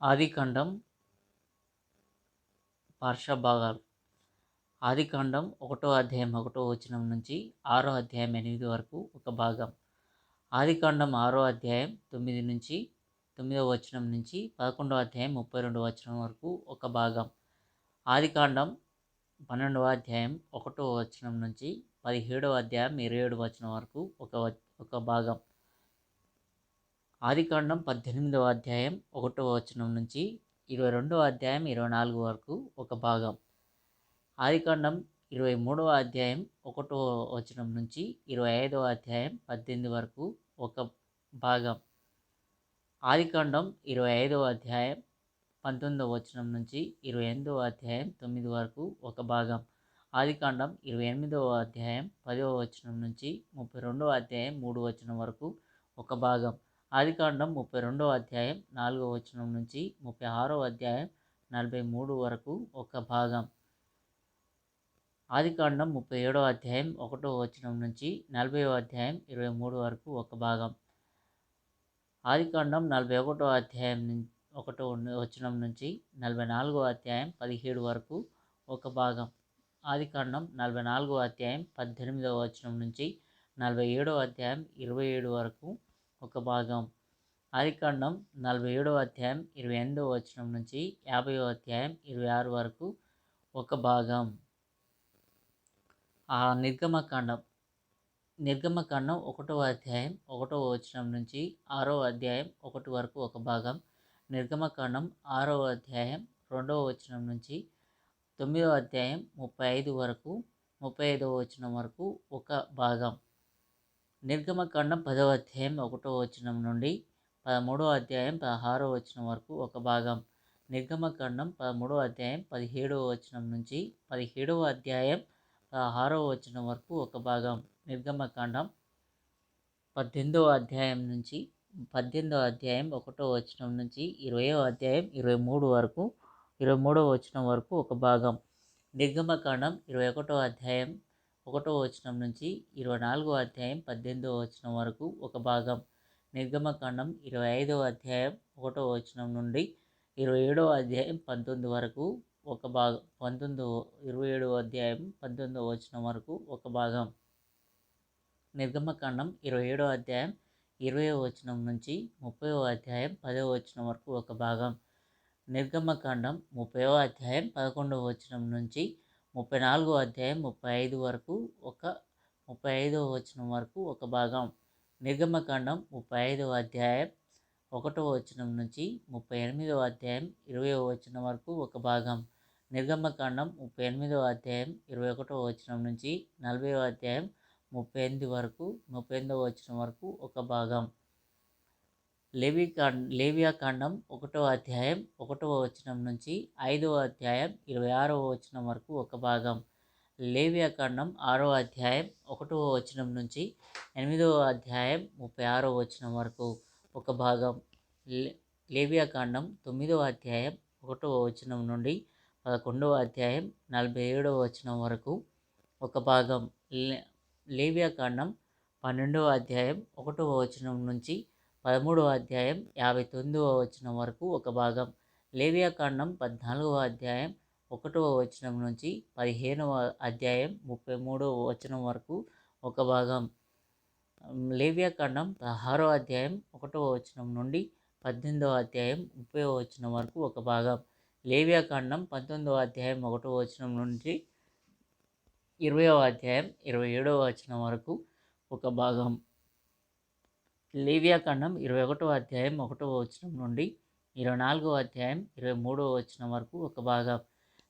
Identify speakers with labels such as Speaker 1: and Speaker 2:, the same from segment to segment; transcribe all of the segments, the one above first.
Speaker 1: ఆదికాండం పార్శ్వభాగాలు. ఆదికాండం ఒకటో అధ్యాయం ఒకటో వచనం నుంచి ఆరో అధ్యాయం ఎనిమిది వరకు ఒక భాగం. ఆదికాండం ఆరో అధ్యాయం తొమ్మిది నుంచి తొమ్మిదో వచనం నుంచి పదకొండో అధ్యాయం ముప్పై రెండో వచనం వరకు ఒక భాగం. ఆదికాండం పన్నెండవ అధ్యాయం ఒకటో వచనం నుంచి పదిహేడవ అధ్యాయం ఇరవై ఏడు వచనం వరకు ఒక ఒక భాగం. ఆదికాండం పద్దెనిమిదవ అధ్యాయం ఒకటవ వచనం నుంచి ఇరవై రెండవ అధ్యాయం ఇరవై నాలుగు వరకు ఒక భాగం. ఆదికాండం ఇరవై మూడవ అధ్యాయం ఒకటవ వచనం నుంచి ఇరవై ఐదవ అధ్యాయం పద్దెనిమిది వరకు ఒక భాగం. ఆదికాండం ఇరవై ఐదవ అధ్యాయం పంతొమ్మిదవ వచనం నుంచి ఇరవై ఎనిమిదవ అధ్యాయం తొమ్మిది వరకు ఒక భాగం. ఆదికాండం ఇరవై ఎనిమిదవ అధ్యాయం పదవ వచనం నుంచి ముప్పై రెండవ అధ్యాయం మూడు వచనం వరకు ఒక భాగం. ఆదికాండం ముప్పై రెండవ అధ్యాయం నాలుగవ వచనం నుంచి ముప్పై ఆరవ అధ్యాయం నలభై మూడు వరకు ఒక భాగం. ఆదికాండం ముప్పై ఏడవ అధ్యాయం ఒకటో వచనం నుంచి నలభై అధ్యాయం ఇరవై మూడు వరకు ఒక భాగం. ఆదికాండం నలభై ఒకటో అధ్యాయం ఒకటో వచనం నుంచి నలభై నాలుగో అధ్యాయం పదిహేడు వరకు ఒక భాగం. ఆదికాండం నలభై నాలుగో అధ్యాయం పద్దెనిమిదవ వచనం నుంచి నలభై ఏడో అధ్యాయం ఇరవై ఏడు వరకు ఒక భాగం. ఆదికాండం నలభై ఏడవ అధ్యాయం ఇరవై ఎనిమిదవ వచనం నుంచి యాభైవ అధ్యాయం ఇరవై ఆరు వరకు ఒక భాగం. ఆ నిర్గమకాండం. నిర్గమకాండం ఒకటవ అధ్యాయం ఒకటవ వచనం నుంచి ఆరవ అధ్యాయం ఒకటి వరకు ఒక భాగం. నిర్గమకాండం ఆరవ అధ్యాయం రెండవ వచనం నుంచి తొమ్మిదవ అధ్యాయం ముప్పై ఐదు వరకు ముప్పై ఐదవ వచనం వరకు ఒక భాగం. నిర్గమకాండం పదవ అధ్యాయం ఒకటో వచనం నుండి పదమూడో అధ్యాయం పదహారో వచనం వరకు ఒక భాగం. నిర్గమకాండం పదమూడో అధ్యాయం పదిహేడవ వచనం నుంచి పదిహేడవ అధ్యాయం పదహారవ వచనం వరకు ఒక భాగం. నిర్గమకాండం పద్దెనిమిదవ అధ్యాయం నుంచి పద్దెనిమిదవ అధ్యాయం ఒకటో వచనం నుంచి ఇరవయో అధ్యాయం ఇరవై మూడు వరకు ఇరవై మూడవ వచనం వరకు ఒక భాగం. నిర్గమకాండం ఇరవై ఒకటో అధ్యాయం ఒకటో వచనం నుంచి ఇరవై నాలుగో అధ్యాయం పద్దెనిమిదో వచనం వరకు ఒక భాగం. నిర్గమకాండం ఇరవై ఐదవ అధ్యాయం ఒకటో వచనం నుండి ఇరవై ఏడవ అధ్యాయం పంతొమ్మిది వరకు ఒక భాగం. పంతొమ్మిది ఇరవై ఏడవ అధ్యాయం పంతొమ్మిదో వచనం వరకు ఒక భాగం. నిర్గమకాండం ఇరవై ఏడవ అధ్యాయం ఇరవై వచనం నుంచి ముప్పైవ అధ్యాయం పదవ వచనం వరకు ఒక భాగం. నిర్గమకాండం ముప్పైవ అధ్యాయం పదకొండవ వచనం నుంచి ముప్పై నాలుగో అధ్యాయం ముప్పై ఐదు వరకు ఒక ముప్పై ఐదవ వచనం వరకు ఒక భాగం. నిర్గమకాండం ముప్పై ఐదవ అధ్యాయం ఒకటవ వచనం నుంచి ముప్పై ఎనిమిదవ అధ్యాయం ఇరవై వచనం వరకు ఒక భాగం. నిర్గమకాండం ముప్పై ఎనిమిదవ అధ్యాయం ఇరవై ఒకటవ వచనం నుంచి నలభై అధ్యాయం ముప్పై ఎనిమిది వరకు ముప్పై ఎనిమిదవ వచనం వరకు ఒక భాగం. లేవి లేవియా కాండం ఒకటవ అధ్యాయం ఒకటవ వచనం నుంచి ఐదవ అధ్యాయం ఇరవై ఆరవ వచనం వరకు ఒక భాగం. లేవియా కాండం ఆరవ అధ్యాయం ఒకటవ వచనం నుంచి ఎనిమిదవ అధ్యాయం ముప్పై ఆరవ వచనం వరకు ఒక భాగం. లేవియా కాండం తొమ్మిదవ అధ్యాయం ఒకటవ వచనం నుండి పదకొండవ అధ్యాయం నలభై ఏడవ వచనం వరకు ఒక భాగం. లేవియా కాండం పన్నెండవ అధ్యాయం ఒకటవ వచనం నుంచి పదమూడవ అధ్యాయం యాభై తొమ్మిదవ వచనం వరకు ఒక భాగం. లేవియాకాండం పద్నాలుగవ అధ్యాయం ఒకటవ వచనం నుంచి పదిహేనవ అధ్యాయం ముప్పై మూడవ వచనం వరకు ఒక భాగం. లేవ్యాకాండం పదహారవ అధ్యాయం ఒకటవ వచనం నుండి పద్దెనిమిదవ అధ్యాయం ముప్పై వచనం వరకు ఒక భాగం. లేవ్యాకాండం పంతొమ్మిదవ అధ్యాయం ఒకటవ వచనం నుంచి ఇరవయవ అధ్యాయం ఇరవై ఏడవ వచనం వరకు ఒక భాగం. లేవియాకాండం ఇరవై ఒకటో అధ్యాయం ఒకటవ వచనం నుండి ఇరవై నాలుగో అధ్యాయం ఇరవై మూడవ వచనం వరకు ఒక భాగం.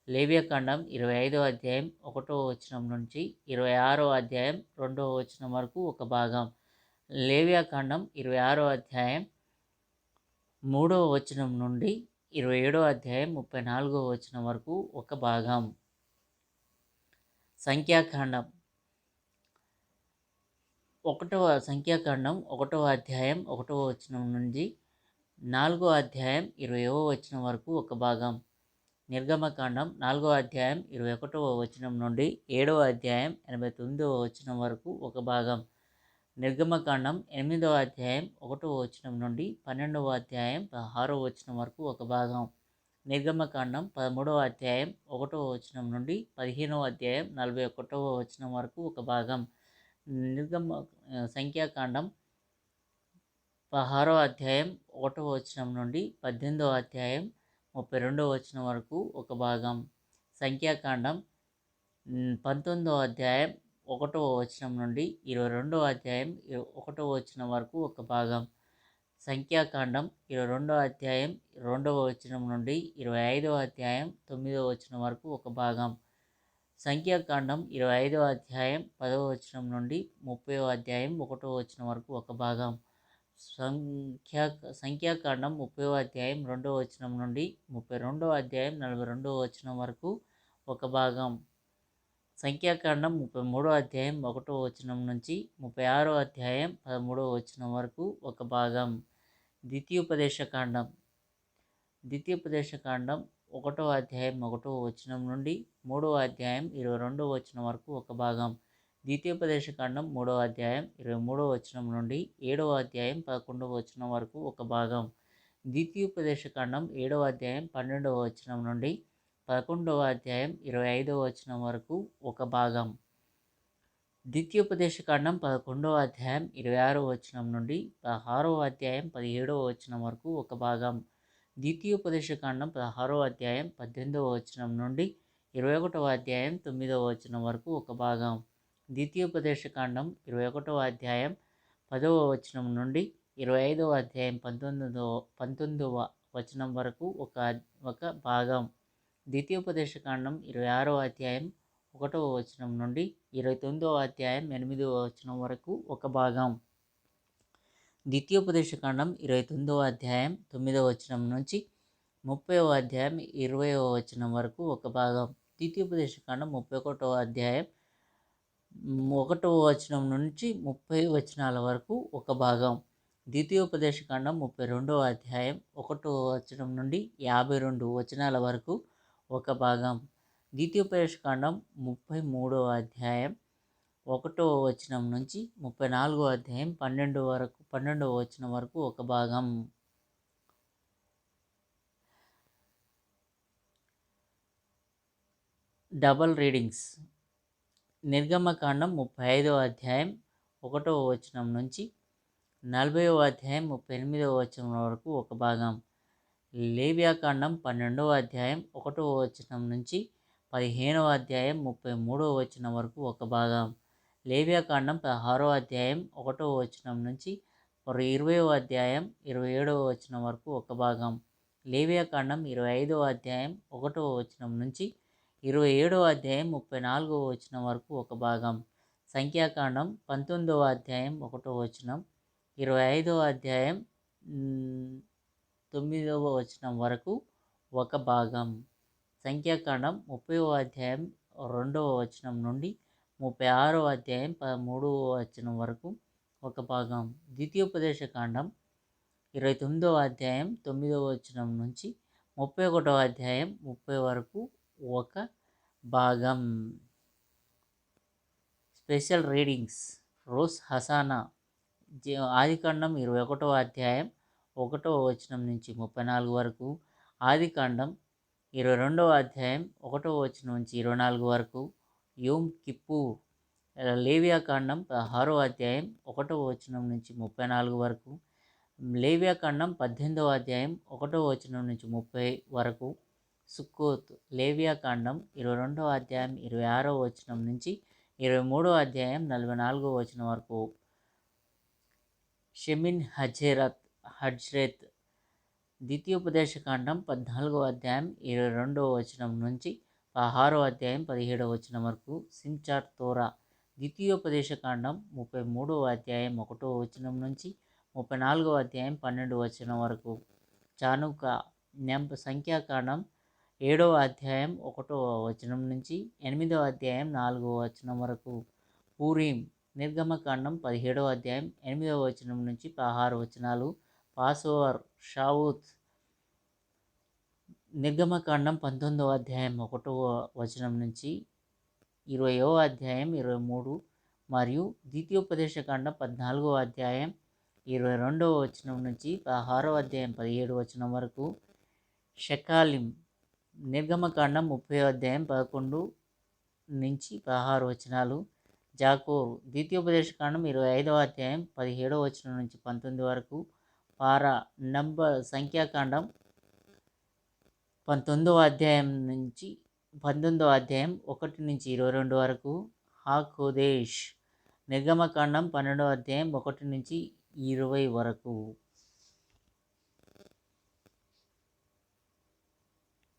Speaker 1: లేవియాకాండం ఇరవై ఐదవ అధ్యాయం ఒకటవ వచనం నుంచి ఇరవై ఆరో అధ్యాయం రెండవ వచనం వరకు ఒక భాగం. లేవియాకాండం ఇరవై ఆరో అధ్యాయం మూడవ వచనం నుండి ఇరవై ఏడో అధ్యాయం ముప్పై నాలుగో వచనం వరకు ఒక భాగం. సంఖ్యాకాండం ఒకటవ సంఖ్యాకాండం ఒకటవ అధ్యాయం ఒకటవ వచనం నుండి నాలుగో అధ్యాయం ఇరవైవ వచనం వరకు ఒక భాగం. నిర్గమకాండం నాలుగో అధ్యాయం ఇరవై ఒకటవ వచనం నుండి ఏడవ అధ్యాయం ఎనభై తొమ్మిదవ వచనం వరకు ఒక భాగం. నిర్గమకాండం ఎనిమిదవ అధ్యాయం ఒకటవ వచనం నుండి పన్నెండవ అధ్యాయం పదహారవ వచనం వరకు ఒక భాగం. నిర్గమకాండం పదమూడవ అధ్యాయం ఒకటవ వచనం నుండి పదిహేనవ అధ్యాయం నలభై ఒకటవ వచనం వరకు ఒక భాగం. నిర్గమ సంఖ్యాకాండం పదహారో అధ్యాయం ఒకటవ వచనం నుండి పద్దెనిమిదవ అధ్యాయం ముప్పై రెండవ వచనం వరకు ఒక భాగం. సంఖ్యాకాండం పంతొమ్మిదవ అధ్యాయం ఒకటవ వచనం నుండి ఇరవై రెండవ అధ్యాయం ఒకటవ వచనం వరకు ఒక భాగం. సంఖ్యాకాండం ఇరవై రెండవ అధ్యాయం రెండవ వచనం నుండి ఇరవై ఐదవ అధ్యాయం తొమ్మిదవ వచనం వరకు ఒక భాగం. సంఖ్యాకాండం ఇరవై ఐదవ అధ్యాయం పదవ వచనం నుండి ముప్పై అధ్యాయం ఒకటో వచనం వరకు ఒక భాగం. సంఖ్యా సంఖ్యాకాండం ముప్పై అధ్యాయం రెండవ వచనం నుండి ముప్పై రెండవ అధ్యాయం నలభై రెండవ వచనం వరకు ఒక భాగం. సంఖ్యాకాండం ముప్పై మూడో అధ్యాయం ఒకటో వచనం నుంచి ముప్పై ఆరో అధ్యాయం పదమూడవ వచనం వరకు ఒక భాగం. ద్వితీయోపదేశకాండం. ద్వితీయోపదేశకాండం ఒకటో అధ్యాయం ఒకటో వచనం నుండి మూడవ అధ్యాయం ఇరవై రెండవ వచనం వరకు ఒక భాగం. ద్వితీయోపదేశకాండం మూడో అధ్యాయం ఇరవై మూడో వచనం నుండి ఏడవ అధ్యాయం పదకొండవ వచనం వరకు ఒక భాగం. ద్వితీయోపదేశ ఖండం ఏడవ అధ్యాయం పన్నెండవ వచనం నుండి పదకొండవ అధ్యాయం ఇరవై ఐదవ వచనం వరకు ఒక భాగం. ద్వితీయోపదేశ ఖండం పదకొండవ అధ్యాయం ఇరవై ఆరవ వచనం నుండి పదహారవ అధ్యాయం పదిహేడవ వచనం వరకు ఒక భాగం. ద్వితీయోపదేశకాండం పదహారవ అధ్యాయం పద్దెనిమిదవ వచనం నుండి ఇరవై ఒకటవ అధ్యాయం తొమ్మిదవ వచనం వరకు ఒక భాగం. ద్వితీయోపదేశకాండం ఇరవై ఒకటవ అధ్యాయం పదవ వచనం నుండి ఇరవై ఐదవ అధ్యాయం పంతొమ్మిదవ పంతొమ్మిదవ వచనం వరకు ఒక ఒక భాగం. ద్వితీయోపదేశకాండం ఇరవై ఆరవ అధ్యాయం ఒకటవ వచనం నుండి ఇరవై తొమ్మిదవ అధ్యాయం ఎనిమిదవ వచనం వరకు ఒక భాగం. ద్వితీయోపదేశకాండం ఇరవై తొమ్మిదవ అధ్యాయం తొమ్మిదవ వచనం నుంచి ముప్పైవ అధ్యాయం ఇరవైవ వచనం వరకు ఒక భాగం. ద్వితీయోపదేశకాండం ముప్పై ఒకటవ అధ్యాయం ఒకటవ వచనం నుంచి ముప్పై వచనాల వరకు ఒక భాగం. ద్వితీయోపదేశకాండం ముప్పై రెండవ అధ్యాయం ఒకటవ వచనం నుండి యాభై రెండు వచనాల వరకు ఒక భాగం. ద్వితీయోపదేశకాండం ముప్పై మూడవ అధ్యాయం ఒకటవ వచనం నుంచి ముప్పై నాలుగో అధ్యాయం పన్నెండు వరకు పన్నెండవ వచనం వరకు ఒక భాగం. Double readings. నిర్గమకాండం ముప్పై ఐదవ అధ్యాయం ఒకటవ వచనం నుంచి నలభైవ అధ్యాయం ముప్పై ఎనిమిదవ వచనం వరకు ఒక భాగం. లేవ్యాకాండం పన్నెండవ అధ్యాయం ఒకటవ వచనం నుంచి పదిహేనవ అధ్యాయం ముప్పై మూడవ వచనం వరకు ఒక భాగం. లేవ్యాకాండం పదహారవ అధ్యాయం ఒకటవ వచనం నుంచి ఇరవయో అధ్యాయం ఇరవై ఏడవ వచనం వరకు ఒక భాగం. లేవ్యాకాండం ఇరవై ఐదవ అధ్యాయం ఒకటవ వచనం నుంచి ఇరవై ఏడవ అధ్యాయం ముప్పై నాలుగవ వచనం వరకు ఒక భాగం. సంఖ్యాకాండం పంతొమ్మిదవ అధ్యాయం ఒకటో వచనం ఇరవై ఐదవ అధ్యాయం తొమ్మిదవ వచనం వరకు ఒక భాగం. సంఖ్యాకాండం ముప్పైవ అధ్యాయం రెండవ వచనం నుండి ముప్పై ఆరో అధ్యాయం పదమూడవ వచనం వరకు ఒక భాగం. ద్వితీయోపదేశ కాండం ఇరవై తొమ్మిదవ అధ్యాయం తొమ్మిదవ వచనం నుంచి ముప్పై ఒకటవ అధ్యాయం ముప్పై వరకు ఒక భాగం. Special readings. Rosh Hashanah. ఆదికాండం ఇరవై ఒకటవ అధ్యాయం ఒకటవ వచనం నుంచి ముప్పై నాలుగు వరకు. ఆదికాండం ఇరవై రెండవ అధ్యాయం ఒకటవ వచనం నుంచి ఇరవై నాలుగు వరకు. యోమ్ కిప్పు లేవియాకాండం పదహారో అధ్యాయం ఒకటవ వచనం నుంచి ముప్పై నాలుగు వరకు లేవియాకాండం పద్దెనిమిదవ అధ్యాయం ఒకటవ వచనం నుంచి ముప్పై వరకు సుక్కోత్ లేవియాకాండం ఇరవై రెండవ అధ్యాయం ఇరవై ఆరవ వచనం నుంచి ఇరవై మూడవ అధ్యాయం నలభై నాలుగో వచనం వరకు. షెమిన్ హజేరత్ హజ్రేత్ ద్వితీయోపదేశకాండం పద్నాలుగో అధ్యాయం ఇరవై రెండవ వచనం నుంచి పదహారో అధ్యాయం పదిహేడవ వచనం వరకు సించార్ తోరా ద్వితీయోపదేశకాండం ముప్పై మూడవ అధ్యాయం ఒకటో వచనం నుంచి ముప్పై నాలుగవ అధ్యాయం పన్నెండు వచనం వరకు. చానుక నెంప సంఖ్యాకాండం ఏడవ అధ్యాయం ఒకటో వచనం నుంచి ఎనిమిదవ అధ్యాయం నాలుగవ వచనం వరకు. పూరీం నిర్గమకాండం పదిహేడవ అధ్యాయం ఎనిమిదవ వచనం నుంచి పదహారు వచనాలు. పాసోవర్ షావుత్ నిర్గమకాండం పంతొమ్మిదవ అధ్యాయం ఒకటవ వచనం నుంచి ఇరవయో అధ్యాయం ఇరవై మూడు మరియు ద్వితీయోపదేశకాండం పద్నాలుగో అధ్యాయం ఇరవై రెండవ వచనం నుంచి పదహారవ అధ్యాయం పదిహేడు వచనం వరకు షకాలిం నిర్గమకాండం ముప్పై అధ్యాయం పదకొండు నుంచి పదహారు వచనాలు జాకోరు ద్వితీయోపదేశకాండం ఇరవై ఐదవ అధ్యాయం పదిహేడవ వచనం నుంచి పంతొమ్మిది వరకు పారా నంబర్ సంఖ్యాకాండం పంతొమ్మిదవ అధ్యాయం నుంచి పంతొమ్మిదవ అధ్యాయం ఒకటి నుంచి ఇరవై రెండు వరకు హాకోదేశ్ నిర్గమకాండం పన్నెండవ అధ్యాయం ఒకటి నుంచి ఇరవై వరకు.